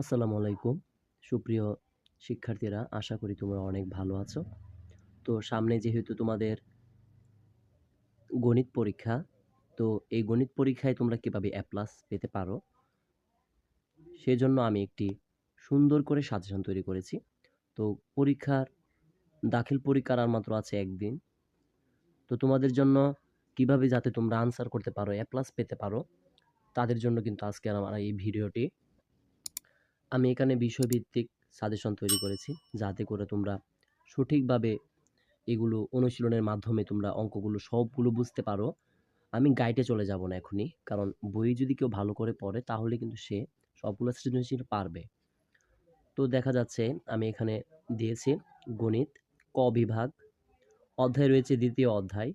আসসালামু আলাইকুম। সুপ্রিয় শিক্ষার্থীরা, আশা করি তোমরা অনেক ভালো আছো। তো সামনে যেহেতু তোমাদের গণিত পরীক্ষা, তো এই গণিত পরীক্ষায় তোমরা কীভাবে এ প্লাস পেতে পারো? সেজন্য আমি একটি সুন্দর করে সাজেশন তৈরি করেছি। তো পরীক্ষার, দাখিল পরীক্ষার আর মাত্র আছে একদিন। তো তোমাদের জন্য কীভাবে যাতে তোমরা আনসার করতে পারো এ প্লাস পেতে পারো, তাদের জন্য কিন্তু আজকে আমার এই ভিডিওটি আমি এখানে বিষয়ভিত্তিক সাজেশন তৈরি করেছি, যাতে করে তোমরা সঠিকভাবে এগুলো অনুশীলনের মাধ্যমে তোমরা অঙ্কগুলো সবগুলো বুঝতে পারো। আমি গাইডে চলে যাব না এখনই, কারণ বই যদি কেউ ভালো করে পড়ে, তাহলে কিন্তু সে সবগুলো সৃজনশীল পারবে। তো দেখা যাচ্ছে, আমি এখানে দিয়েছি গণিত, ক বিভাগ, অধ্যায় রয়েছে দ্বিতীয় অধ্যায়।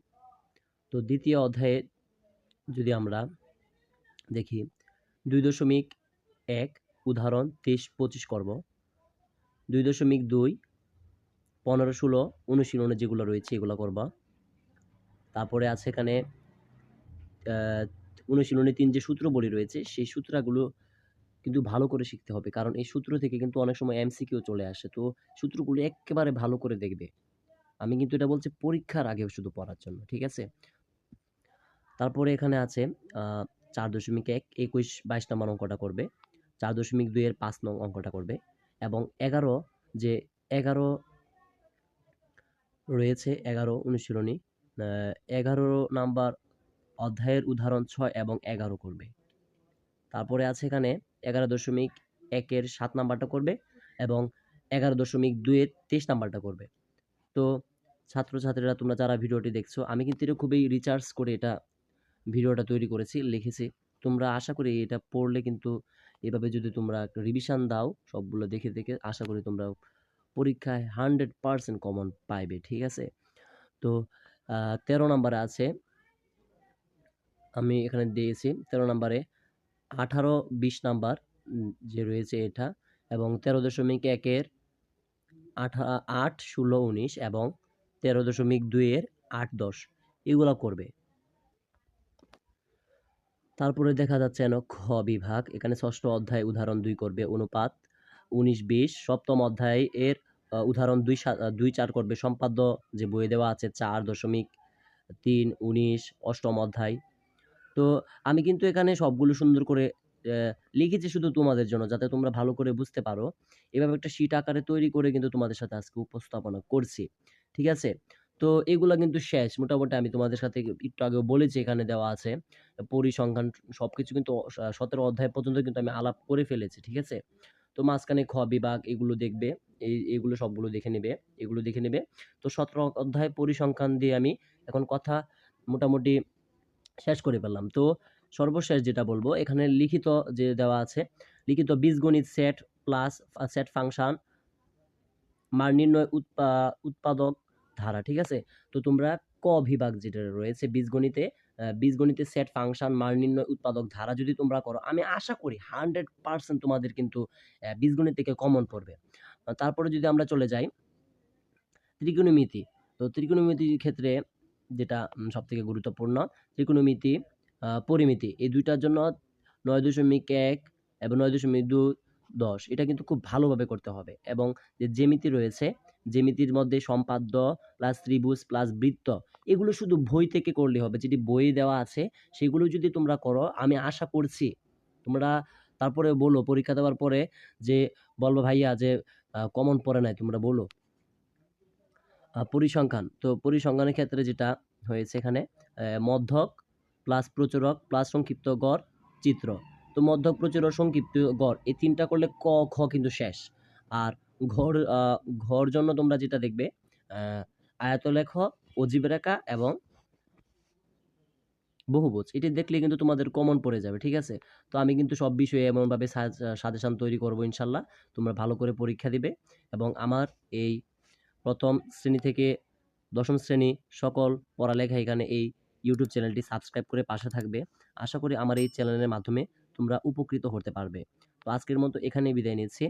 তো দ্বিতীয় অধ্যায়ে যদি আমরা দেখি, দুই দশমিক এক উদাহরণ, তেইশ, পঁচিশ করব দুই দশমিক দুই, পনেরো, ষোলো, অনুশীলনে যেগুলো রয়েছে এগুলো করবা। তারপরে আছে এখানে অনুশীলনে তিন যে সূত্রবলী রয়েছে, সেই সূত্রগুলো কিন্তু ভালো করে শিখতে হবে। কারণ এই সূত্র থেকে কিন্তু অনেক সময় এমসিকিউ চলে আসে। তো সূত্রগুলো একেবারে ভালো করে দেখবে। আমি কিন্তু এটা বলছি পরীক্ষার আগেও শুধু পড়ার জন্য, ঠিক আছে? তারপরে এখানে আছে চার দশমিক এক, একুশ, বাইশ নম্বর অঙ্কটা করবে। চার দশমিক দুইয়ের পাঁচ নং অঙ্কটা করবে এবং এগারো যে এগারো রয়েছে, এগারো অনুশীলনী এগারো নাম্বার অধ্যায়ের উদাহরণ ছয় এবং এগারো করবে। তারপরে আছে এখানে এগারো দশমিক একের সাত নাম্বারটা করবে এবং এগারো দশমিক দুইয়ের তেইশ নাম্বারটা করবে। তো ছাত্রছাত্রীরা, তোমরা যারা ভিডিওটি দেখছ, আমি কিন্তু এটা খুবই রিচার্জ করে এটা ভিডিওটা তৈরি করেছি, লিখেছি। তোমরা আশা করি এটা পড়লে কিন্তু এভাবে যদি তোমরা রিভিশন দাও, সবগুলো দেখে দেখে আশা করি তোমরা পরীক্ষায় হান্ড্রেড পারসেন্ট কমন পাইবে, ঠিক আছে? তো তেরো নম্বরে আছে, আমি এখানে দিয়েছি, তেরো নম্বরে আঠারো বিশ নাম্বার যে রয়েছে এটা, এবং তেরো দশমিক একের আঠা, আট, ষোলো, উনিশ, এবং তেরো দশমিক দুইয়ের আট, দশ, এগুলো করবে। তারপরে দেখা যাচ্ছে যেন খ বিভাগ, এখানে ষষ্ঠ অধ্যায় উদাহরণ দুই করবে, অনুপাত উনিশ বিশ, সপ্তম অধ্যায় এর উদাহরণ দুই দুই চার করবে, সম্পাদ্য যে বইয়ে দেওয়া আছে চার দশমিক তিন উনিশ, অষ্টম অধ্যায়। তো আমি কিন্তু এখানে সবগুলো সুন্দর করে লিখেছি শুধু তোমাদের জন্য, যাতে তোমরা ভালো করে বুঝতে পারো। এভাবে একটা শীট আকারে তৈরি করে কিন্তু তোমাদের সাথে আজকে উপস্থাপনা করছি। ঠিক আছে? তো এগুলা কিন্তু শেষ। মোটামুটি আমি তোমাদের সাথে একটু আগেও বলেছি, এখানে দেওয়া আছে। পরিসংখ্যান সবকিছু কিন্তু সতেরো অধ্যায় পর্যন্ত কিন্তু আমি আলাপ করে ফেলেছি, ঠিক আছে? তো মাঝখানে খ বিভাগ এগুলো দেখবে, এই, এগুলো সবগুলো দেখে নেবে, এগুলো দেখে নেবে। তো সতেরো অধ্যায় পরিসংখ্যান দিয়ে আমি এখন কথা মোটামুটি শেষ করে ফেললাম। তো সর্বশেষ যেটা বলব, এখানে লিখিত যে দেওয়া আছে, লিখিত বীজগণিত সেট প্লাস সেট ফাংশন মান নির্ণয় উৎপা- উৎপাদক ধারা, ঠিক আছে? তো তোমরা ক বিভাগ যেটা রয়েছে বীজগণিতে বীজগণিতে সেট ফাংশন মান নির্ণয়, উৎপাদক ধারা যদি তোমরা করো, আমি আশা করি হান্ড্রেড পার্সেন্ট তোমাদের কিন্তু বীজগণিত থেকে কমন পড়বে। তারপরে যদি আমরা চলে যাই, ত্রিকোণমিতি। তো ত্রিকোণমিতির ক্ষেত্রে যেটা সব থেকে গুরুত্বপূর্ণ, ত্রিকোণমিতি পরিমিতি। এই দুইটার জন্য নয় দশমিক এক এবং নয় দশমিক দুই দশ, এটা কিন্তু খুব ভালোভাবে করতে হবে। এবং যে জ্যামিতি রয়েছে জ্যামিতির মধ্যে সম্পাদ্য প্লাস ত্রিভুজ প্লাস বৃত্ত, এগুলো শুধু বই থেকে করলে হবে। যেটি বই দেওয়া আছে, সেগুলো যদি তোমরা করো, আমি আশা করছি তোমরা তারপরে বলো, পরীক্ষা দেওয়ার পরে যে বলব ভাইয়া যে কমন পড়ে নাই, তোমরা বলো। পরিসংখ্যান, তো পরিসংখ্যানের ক্ষেত্রে যেটা হয়েছে এখানে মধ্যক প্লাস প্রচুরক প্লাস সংক্ষিপ্ত গড় চিত্র। তো মধ্যক, প্রচুরক, সংক্ষিপ্ত গড়, এই তিনটা করলে ক, খ কিন্তু শেষ। আর ঘর ঘর জন্য তোমরা যেটা দেখবে আয়তলেখ অজীব রেখা এবং বহুভুজ। এটি দেখলে কিন্তু তোমাদের কমন পড়ে যাবে, ঠিক আছে? তো আমি কিন্তু সব বিষয়ে এমনভাবে সাজেশন তৈরি করব ইনশাল্লাহ। তোমরা ভালো করে পরীক্ষা দিবে এবং আমার এই প্রথম শ্রেণি থেকে দশম শ্রেণি সকল পড়ালেখা এখানে এই ইউটিউব চ্যানেলটি সাবস্ক্রাইব করে পাশে থাকবে। আশা করি আমার এই চ্যানেলের মাধ্যমে তোমরা উপকৃত হতে পারবে। তো আজকের মতো এখানেই বিদায় নিচ্ছি।